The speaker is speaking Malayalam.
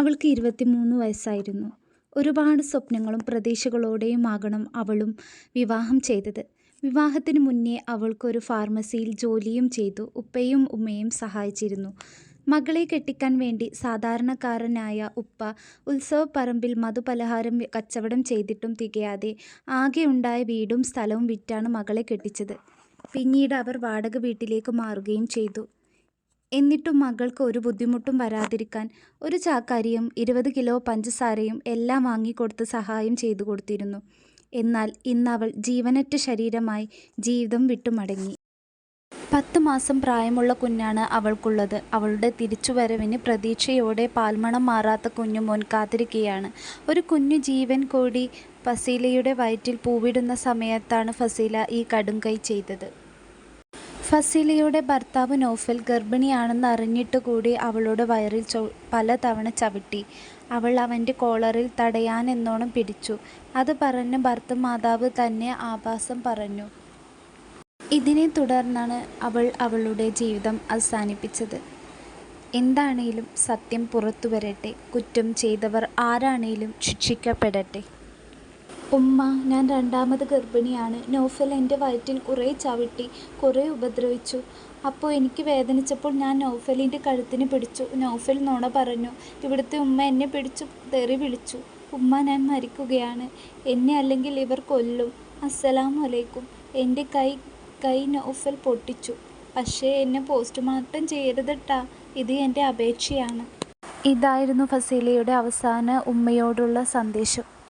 അവൾക്ക് ഇരുപത്തിമൂന്ന് വയസ്സായിരുന്നു. ഒരുപാട് സ്വപ്നങ്ങളും പ്രതീക്ഷകളോടെയുമാകണം അവളും വിവാഹം ചെയ്തത്. വിവാഹത്തിന് മുന്നേ അവൾക്കൊരു ഫാർമസിയിൽ ജോലിയും ചെയ്തു ഉപ്പയും ഉമ്മയും സഹായിച്ചിരുന്നു. മകളെ കെട്ടിക്കാൻ വേണ്ടി സാധാരണക്കാരനായ ഉപ്പ ഉത്സവപ്പറമ്പിൽ മധുപലഹാരം കച്ചവടം ചെയ്തിട്ടും തികയാതെ ആകെ ഉണ്ടായ വീടും സ്ഥലവും വിറ്റാണ് മകളെ കെട്ടിച്ചത്. പിന്നീട് അവർ വാടക വീട്ടിലേക്ക് മാറുകയും ചെയ്തു. എന്നിട്ടും മകൾക്ക് ഒരു ബുദ്ധിമുട്ടും വരാതിരിക്കാൻ ഒരു ചാക്കാരിയും ഇരുപത് കിലോ പഞ്ചസാരയും എല്ലാം വാങ്ങിക്കൊടുത്ത് സഹായം ചെയ്തു കൊടുത്തിരുന്നു എന്നാൽ ഇന്നവൾ ജീവനറ്റ ശരീരമായി ജീവിതം വിട്ടുമടങ്ങി പത്ത് മാസം പ്രായമുള്ള കുഞ്ഞാണ് അവൾക്കുള്ളത്. അവളുടെ തിരിച്ചുവരവിന് പ്രതീക്ഷയോടെ പാൽമണം മാറാത്ത കുഞ്ഞു മോൻ കാത്തിരിക്കുകയാണ്. ഒരു കുഞ്ഞു ജീവൻ കൂടി ഫസീലയുടെ വയറ്റിൽ പൂവിടുന്ന സമയത്താണ് ഫസീല ഈ കടുംകൈ ചെയ്തത്. ഫസീലയുടെ ഭർത്താവ് നോഫൽ ഗർഭിണിയാണെന്ന് അറിഞ്ഞിട്ട് കൂടി അവളുടെ വയറിൽ ചോ പലതവണ ചവിട്ടി. അവൾ അവന്റെ കോളറിൽ തടയാനെന്നോണം പിടിച്ചു. അത് പറഞ്ഞ് ഭർത്ത മാതാവ് തന്നെ ആഭാസം പറഞ്ഞു. ഇതിനെ തുടർന്നാണ് അവൾ അവളുടെ ജീവിതം അവസാനിപ്പിച്ചത്. എന്താണേലും സത്യം പുറത്തുവരട്ടെ. കുറ്റം ചെയ്തവർ ആരാണേലും ശിക്ഷിക്കപ്പെടട്ടെ. ഉമ്മാ ഞാൻ രണ്ടാമത് ഗർഭിണിയാണ്. നോഫൽ എന്റെ വയറ്റിൽ കുറേ ചവിട്ടി. കുറേ ഉപദ്രവിച്ചു. അപ്പോൾ എനിക്ക് വേദനിച്ചപ്പോൾ ഞാൻ നോഫലിന്റെ കഴുത്തിന് പിടിച്ചു. നോഫൽ നോണ പറഞ്ഞു. ഇവിടുത്തെ ഉമ്മ എന്നെ പിടിച്ചു തെറി വിളിച്ചു. ഉമ്മ ഞാൻ മരിക്കുകയാണ്. എന്നെ അല്ലെങ്കിൽ ഇവർ കൊല്ലും. അസ്സലാമു അലൈക്കും. എന്റെ കൈ കൈ നോഫൽ പൊട്ടിച്ചു. പക്ഷേ എന്നെ പോസ്റ്റ്മോർട്ടം ചെയ്യരുതട്ടാ. ഇത് എന്റെ അപേക്ഷയാണ്. ഇതായിരുന്നു ഫസീലയുടെ അവസാന ഉമ്മയോടുള്ള സന്ദേശം.